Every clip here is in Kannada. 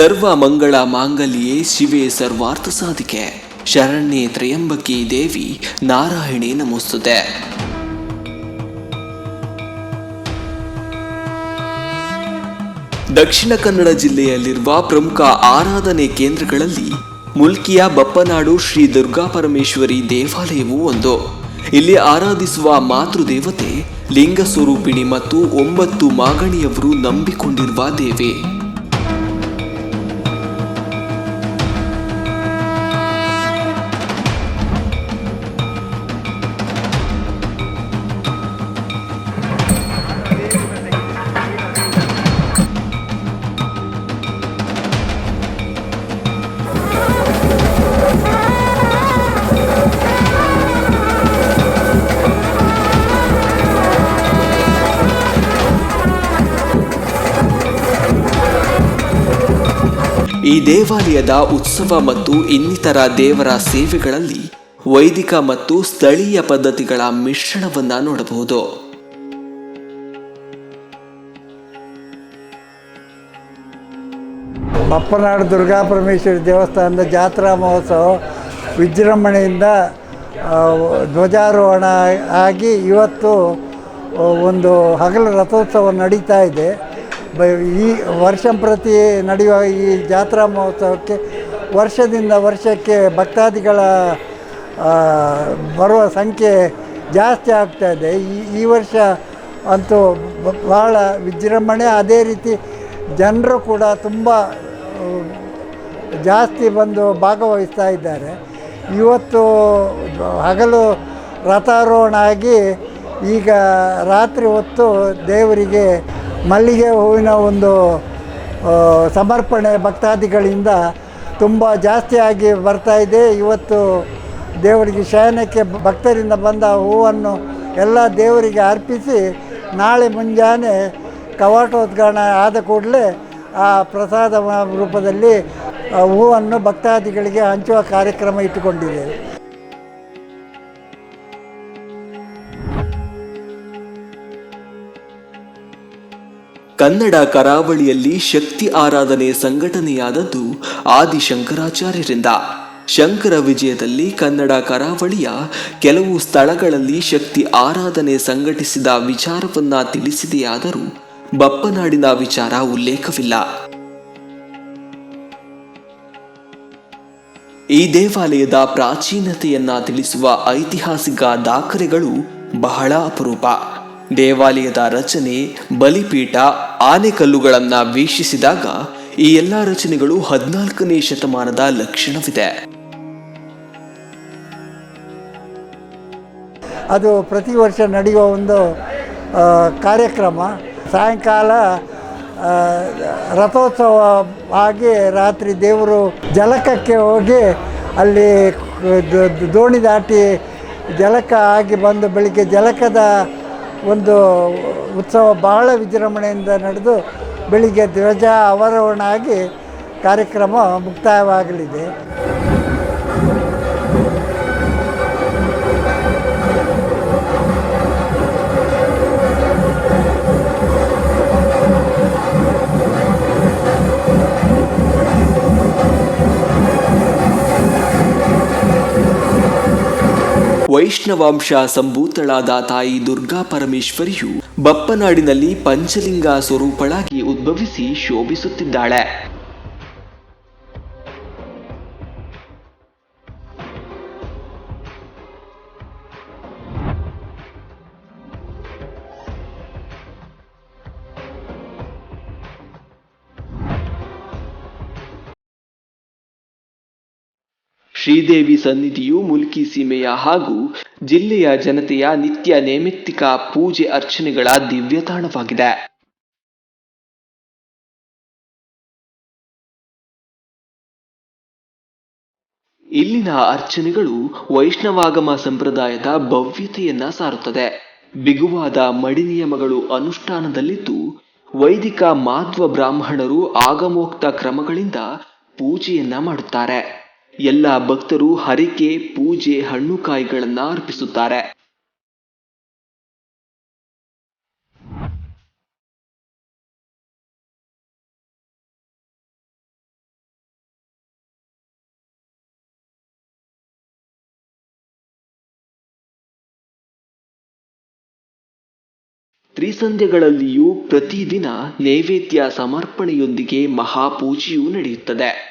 ಸರ್ವ ಮಂಗಳ ಮಾಂಗಲ್ಯೇ ಶಿವೇ ಸರ್ವಾರ್ಥ ಸಾಧಿಕೆ. ಶರಣ್ಯೆ ತ್ರಯಂಬಕಿ ದೇವಿ, ನಾರಾಯಣಿ ನಮೋಸ್ತುತೆ. ದಕ್ಷಿಣ ಕನ್ನಡ ಜಿಲ್ಲೆಯಲ್ಲಿರುವ ಪ್ರಮುಖ ಆರಾಧನೆ ಕೇಂದ್ರಗಳಲ್ಲಿ ಮುಲ್ಕಿಯ ಬಪ್ಪನಾಡು ಶ್ರೀ ದುರ್ಗಾ ಪರಮೇಶ್ವರಿ ದೇವಾಲಯವೂ ಒಂದು. ಇಲ್ಲಿ ಆರಾಧಿಸುವ ಮಾತೃದೇವತೆ ಲಿಂಗ ಸ್ವರೂಪಿಣಿ ಮತ್ತು ಒಂಬತ್ತು ಮಾಗಣಿಯವರು ನಂಬಿಕೊಂಡಿರುವ ದೇವಿ. ಈ ದೇವಾಲಯದ ಉತ್ಸವ ಮತ್ತು ಇನ್ನಿತರ ದೇವರ ಸೇವೆಗಳಲ್ಲಿ ವೈದಿಕ ಮತ್ತು ಸ್ಥಳೀಯ ಪದ್ಧತಿಗಳ ಮಿಶ್ರಣವನ್ನು ನೋಡಬಹುದು. ಬಪ್ಪನಾಡು ದುರ್ಗಾ ಪರಮೇಶ್ವರಿ ದೇವಸ್ಥಾನದ ಜಾತ್ರಾ ಮಹೋತ್ಸವ ವಿಜೃಂಭಣೆಯಿಂದ ಧ್ವಜಾರೋಹಣ ಆಗಿ ಇವತ್ತು ಒಂದು ಹಗಲು ರಥೋತ್ಸವ ನಡೀತಾ ಇದೆ. ಈ ವರ್ಷ ಪ್ರತಿ ನಡೆಯುವ ಈ ಜಾತ್ರಾ ಮಹೋತ್ಸವಕ್ಕೆ ವರ್ಷದಿಂದ ವರ್ಷಕ್ಕೆ ಭಕ್ತಾದಿಗಳ ಬರುವ ಸಂಖ್ಯೆ ಜಾಸ್ತಿ ಆಗ್ತಾ ಇದೆ. ಈ ಈ ವರ್ಷ ಅಂತೂ ಬಹಳ ವಿಜೃಂಭಣೆ. ಅದೇ ರೀತಿ ಜನರು ಕೂಡ ತುಂಬ ಜಾಸ್ತಿ ಬಂದು ಭಾಗವಹಿಸ್ತಾ ಇದ್ದಾರೆ. ಇವತ್ತು ಹಗಲು ರಥಾರೋಹಣ ಆಗಿ ಈಗ ರಾತ್ರಿ ಹೊತ್ತು ದೇವರಿಗೆ ಮಲ್ಲಿಗೆ ಹೂವಿನ ಒಂದು ಸಮರ್ಪಣೆ ಭಕ್ತಾದಿಗಳಿಂದ ತುಂಬ ಜಾಸ್ತಿಯಾಗಿ ಬರ್ತಾ ಇದೆ. ಇವತ್ತು ದೇವರಿಗೆ ಶಯನಕ್ಕೆ ಭಕ್ತರಿಂದ ಬಂದ ಹೂವನ್ನು ಎಲ್ಲ ದೇವರಿಗೆ ಅರ್ಪಿಸಿ ನಾಳೆ ಮುಂಜಾನೆ ಕವಾಟೋದ್ಗಾರಣ ಆದ ಕೂಡಲೇ ಆ ಪ್ರಸಾದ ರೂಪದಲ್ಲಿ ಹೂವನ್ನು ಭಕ್ತಾದಿಗಳಿಗೆ ಹಂಚುವ ಕಾರ್ಯಕ್ರಮ ಇಟ್ಟುಕೊಂಡಿದ್ದೇವೆ. ಕನ್ನಡ ಕರಾವಳಿಯಲ್ಲಿ ಶಕ್ತಿ ಆರಾಧನೆ ಸಂಘಟನೆಯಾದದ್ದು ಆದಿಶಂಕರಾಚಾರ್ಯರಿಂದ. ಶಂಕರ ವಿಜಯದಲ್ಲಿ ಕನ್ನಡ ಕರಾವಳಿಯ ಕೆಲವು ಸ್ಥಳಗಳಲ್ಲಿ ಶಕ್ತಿ ಆರಾಧನೆ ಸಂಘಟಿಸಿದ ವಿಚಾರವನ್ನ ತಿಳಿಸಿದೆಯಾದರೂ ಬಪ್ಪನಾಡಿನ ವಿಚಾರ ಉಲ್ಲೇಖವಿಲ್ಲ. ಈ ದೇವಾಲಯದ ಪ್ರಾಚೀನತೆಯನ್ನ ತಿಳಿಸುವ ಐತಿಹಾಸಿಕ ದಾಖಲೆಗಳು ಬಹಳ ಅಪರೂಪ. ದೇವಾಲಯದ ರಚನೆ, ಬಲಿಪೀಠ, ಆನೆಕಲ್ಲುಗಳನ್ನು ವೀಕ್ಷಿಸಿದಾಗ ಈ ಎಲ್ಲ ರಚನೆಗಳು ಹದಿನಾಲ್ಕನೇ ಶತಮಾನದ ಲಕ್ಷಣವಿದೆ. ಅದು ಪ್ರತಿ ವರ್ಷ ನಡೆಯುವ ಒಂದು ಕಾರ್ಯಕ್ರಮ. ಸಾಯಂಕಾಲ ರಥೋತ್ಸವ ಆಗಿ ರಾತ್ರಿ ದೇವರು ಜಲಕಕ್ಕೆ ಹೋಗಿ ಅಲ್ಲಿ ದೋಣಿ ದಾಟಿ ಜಲಕ ಆಗಿ ಬಂದು ಬೆಳಿಗ್ಗೆ ಜಲಕದ ಒಂದು ಉತ್ಸವ ಬಹಳ ವಿಜೃಂಭಣೆಯಿಂದ ನಡೆದು ಬೆಳಿಗ್ಗೆ ಧ್ವಜ ಅವರೋಹಣ ಆಗಿ ಕಾರ್ಯಕ್ರಮ ಮುಕ್ತಾಯವಾಗಲಿದೆ. ವೈಷ್ಣವಾಂಶ ಸಂಭೂತಳಾದ ತಾಯಿ ದುರ್ಗಾ ಪರಮೇಶ್ವರಿಯು ಬಪ್ಪನಾಡಿನಲ್ಲಿ ಪಂಚಲಿಂಗ ಸ್ವರೂಪಳಾಗಿ ಉದ್ಭವಿಸಿ ಶೋಭಿಸುತ್ತಿದ್ದಾಳೆ. ಶ್ರೀದೇವಿ ಸನ್ನಿಧಿಯು ಮುಲ್ಕಿ ಸೀಮೆಯ ಹಾಗೂ ಜಿಲ್ಲೆಯ ಜನತೆಯ ನಿತ್ಯ ನೈಮಿತ್ತಿಕ ಪೂಜೆ ಅರ್ಚನೆಗಳ ದಿವ್ಯತಾಣವಾಗಿದೆ. ಇಲ್ಲಿನ ಅರ್ಚನೆಗಳು ವೈಷ್ಣವಾಗಮ ಸಂಪ್ರದಾಯದ ಭವ್ಯತೆಯನ್ನ ಸಾರುತ್ತದೆ. ಬಿಗುವಾದ ಮಡಿ ನಿಯಮಗಳು ಅನುಷ್ಠಾನದಲ್ಲಿದ್ದು ವೈದಿಕ ಮಾಧ್ವ ಬ್ರಾಹ್ಮಣರು ಆಗಮೋಕ್ತ ಕ್ರಮಗಳಿಂದ ಪೂಜೆಯನ್ನ ಮಾಡುತ್ತಾರೆ. ಎಲ್ಲ ಭಕ್ತರು ಹರಿಕೆ ಪೂಜೆ ಹಣ್ಣು ಕಾಯಿಗಳನ್ನು ಅರ್ಪಿಸುತ್ತಾರೆ. ತ್ರಿಸಂಧ್ಯಗಳಲ್ಲಿಯೂ ಪ್ರತಿದಿನ ನೈವೇದ್ಯ ಸಮರ್ಪಣೆಯೊಂದಿಗೆ ಮಹಾಪೂಜೆಯು ನಡೆಯುತ್ತದೆ.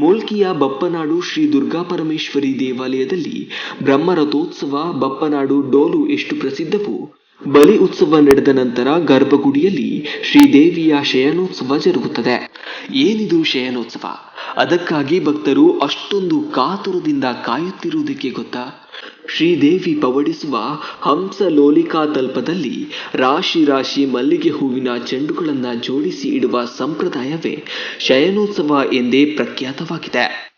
ಮೂಲ್ಕಿಯ ಬಪ್ಪನಾಡು ಶ್ರೀ ದುರ್ಗಾಪರಮೇಶ್ವರಿ ದೇವಾಲಯದಲ್ಲಿ ಬ್ರಹ್ಮರಥೋತ್ಸವ, ಬಪ್ಪನಾಡು ಡೋಲು ಎಷ್ಟು ಪ್ರಸಿದ್ಧವು, ಬಲಿ ಉತ್ಸವ ನಡೆದ ನಂತರ ಗರ್ಭಗುಡಿಯಲ್ಲಿ ಶ್ರೀದೇವಿಯ ಶಯನೋತ್ಸವ ಜರುಗುತ್ತದೆ. ಏನಿದು ಶಯನೋತ್ಸವ? ಅದಕ್ಕಾಗಿ ಭಕ್ತರು ಅಷ್ಟೊಂದು ಕಾತುರದಿಂದ ಕಾಯುತ್ತಿರುವುದಕ್ಕೆ ಗೊತ್ತಾ? ಶ್ರೀದೇವಿ ಪವಡಿಸುವ ಹಂಸ ಲೋಲಿಕಾ ತಲ್ಪದಲ್ಲಿ ರಾಶಿ ರಾಶಿ ಮಲ್ಲಿಗೆ ಹೂವಿನ ಚೆಂಡುಗಳನ್ನು ಜೋಡಿಸಿ ಇಡುವ ಸಂಪ್ರದಾಯವೇ ಶಯನೋತ್ಸವ ಎಂದೇ ಪ್ರಖ್ಯಾತವಾಗಿದೆ.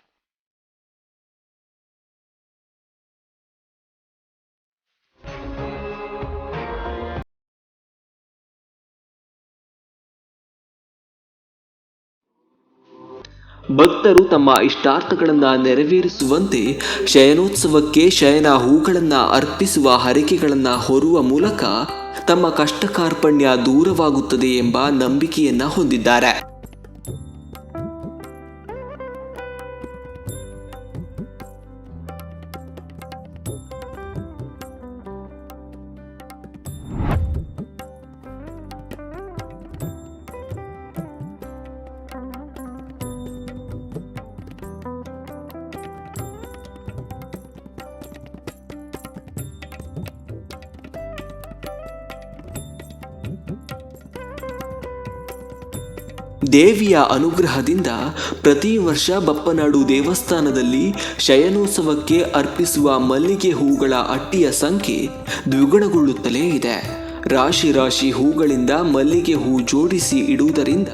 ಭಕ್ತರು ತಮ್ಮ ಇಷ್ಟಾರ್ಥಗಳನ್ನು ನೆರವೇರಿಸುವಂತೆ ಶಯನೋತ್ಸವಕ್ಕೆ ಶಯನ ಹೂಗಳನ್ನು ಅರ್ಪಿಸುವ ಹರಕೆಗಳನ್ನು ಹೊರುವ ಮೂಲಕ ತಮ್ಮ ಕಷ್ಟ ಕಾರ್ಪಣ್ಯ ದೂರವಾಗುತ್ತದೆ ಎಂಬ ನಂಬಿಕೆಯನ್ನು ಹೊಂದಿದ್ದಾರೆ. ದೇವಿಯ ಅನುಗ್ರಹದಿಂದ ಪ್ರತಿ ವರ್ಷ ಬಪ್ಪನಾಡು ದೇವಸ್ಥಾನದಲ್ಲಿ ಶಯನೋತ್ಸವಕ್ಕೆ ಅರ್ಪಿಸುವ ಮಲ್ಲಿಗೆ ಹೂಗಳ ಅಟ್ಟಿಯ ಸಂಖ್ಯೆ ದ್ವಿಗುಣಗೊಳ್ಳುತ್ತಲೇ ಇದೆ. ರಾಶಿ ರಾಶಿ ಹೂಗಳಿಂದ ಮಲ್ಲಿಗೆ ಹೂ ಜೋಡಿಸಿ ಇಡುವುದರಿಂದ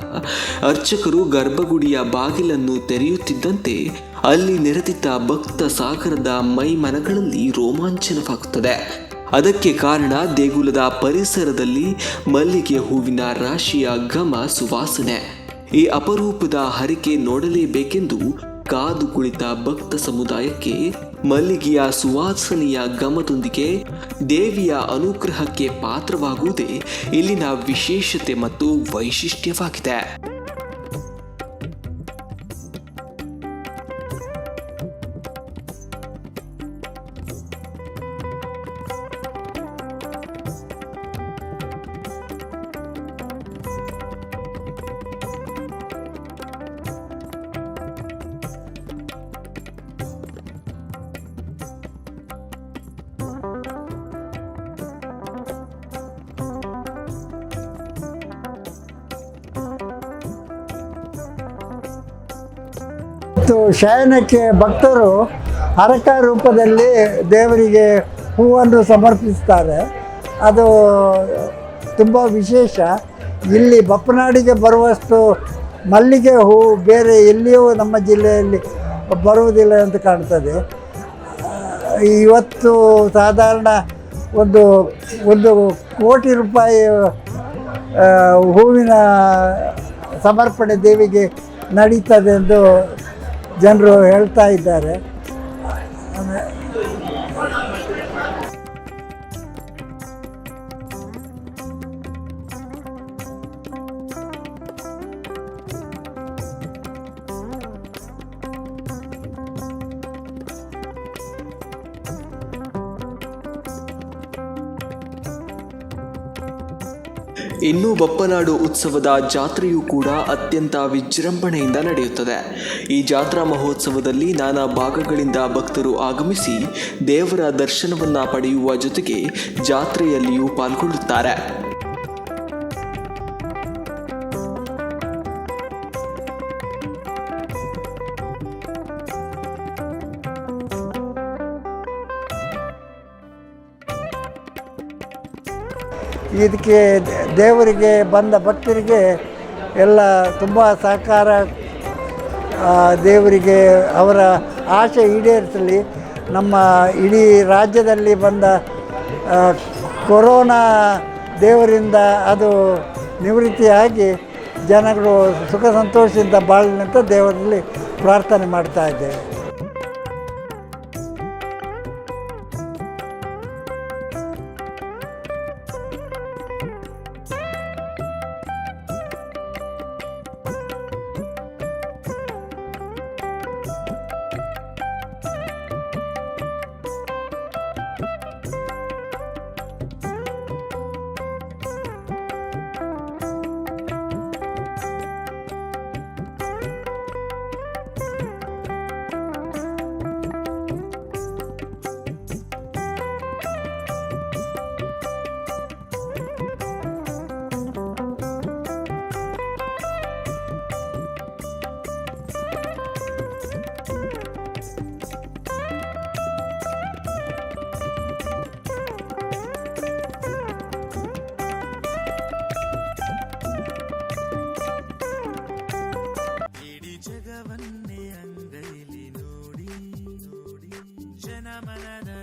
ಅರ್ಚಕರು ಗರ್ಭಗುಡಿಯ ಬಾಗಿಲನ್ನು ತೆರೆಯುತ್ತಿದ್ದಂತೆ ಅಲ್ಲಿ ನೆರೆದಿದ್ದ ಭಕ್ತ ಸಾಗರದ ಮೈಮನಗಳಲ್ಲಿ ರೋಮಾಂಚನವಾಗುತ್ತದೆ. ಅದಕ್ಕೆ ಕಾರಣ ದೇಗುಲದ ಪರಿಸರದಲ್ಲಿ ಮಲ್ಲಿಗೆ ಹೂವಿನ ರಾಶಿಯ ಘಮ ಸುವಾಸನೆ. ಈ ಅಪರೂಪದ ಹರಿಕೆ ನೋಡಲೇಬೇಕೆಂದು ಕಾದು ಕುಳಿತ ಭಕ್ತ ಸಮುದಾಯಕ್ಕೆ ಮಲ್ಲಿಗೆಯ ಸುವಾಸನೆಯ ಗಮದೊಂದಿಗೆ ದೇವಿಯ ಅನುಗ್ರಹಕ್ಕೆ ಪಾತ್ರವಾಗುವುದೇ ಇಲ್ಲಿನ ವಿಶೇಷತೆ ಮತ್ತು ವೈಶಿಷ್ಟ್ಯವಾಗಿದೆ. ಮತ್ತು ಶಯನಕ್ಕೆ ಭಕ್ತರು ಹರಕ ರೂಪದಲ್ಲಿ ದೇವರಿಗೆ ಹೂವನ್ನು ಸಮರ್ಪಿಸ್ತಾರೆ. ಅದು ತುಂಬ ವಿಶೇಷ. ಇಲ್ಲಿ ಬಪ್ಪನಾಡಿಗೆ ಬರುವಷ್ಟು ಮಲ್ಲಿಗೆ ಹೂ ಬೇರೆ ಎಲ್ಲಿಯೂ ನಮ್ಮ ಜಿಲ್ಲೆಯಲ್ಲಿ ಬರುವುದಿಲ್ಲ ಅಂತ ಕಾಣ್ತದೆ. ಇವತ್ತು ಸಾಧಾರಣ ಒಂದು ಒಂದು ಕೋಟಿ ರೂಪಾಯಿ ಹೂವಿನ ಸಮರ್ಪಣೆ ದೇವಿಗೆ ನಡೀತದೆ ಎಂದು ಜನರು ಹೇಳ್ತಾ ಇದ್ದಾರೆ. ಇನ್ನು ಬಪ್ಪನಾಡು ಉತ್ಸವದ ಜಾತ್ರೆಯೂ ಕೂಡ ಅತ್ಯಂತ ವಿಜೃಂಭಣೆಯಿಂದ ನಡೆಯುತ್ತದೆ. ಈ ಜಾತ್ರಾ ಮಹೋತ್ಸವದಲ್ಲಿ ನಾನಾ ಭಾಗಗಳಿಂದ ಭಕ್ತರು ಆಗಮಿಸಿ ದೇವರ ದರ್ಶನವನ್ನು ಪಡೆಯುವ ಜೊತೆಗೆ ಜಾತ್ರೆಯಲ್ಲಿಯೂ ಪಾಲ್ಗೊಳ್ಳುತ್ತಾರೆ. ಇದಕ್ಕೆ ದೇವರಿಗೆ ಬಂದ ಭಕ್ತರಿಗೆ ಎಲ್ಲ ತುಂಬ ಸಹಕಾರ ದೇವರಿಗೆ ಅವರ ಆಶೆ ಈಡೇರಿಸಲಿ. ನಮ್ಮ ಇಡೀ ರಾಜ್ಯದಲ್ಲಿ ಬಂದ ಕೊರೋನಾ ದೇವರಿಂದ ಅದು ನಿವೃತ್ತಿಯಾಗಿ ಜನಗಳು ಸುಖ ಸಂತೋಷದಿಂದ ಬಾಳಲಿ ಅಂತ ದೇವರಲ್ಲಿ ಪ್ರಾರ್ಥನೆ ಮಾಡ್ತಾ ಇದ್ದೇವೆ. manada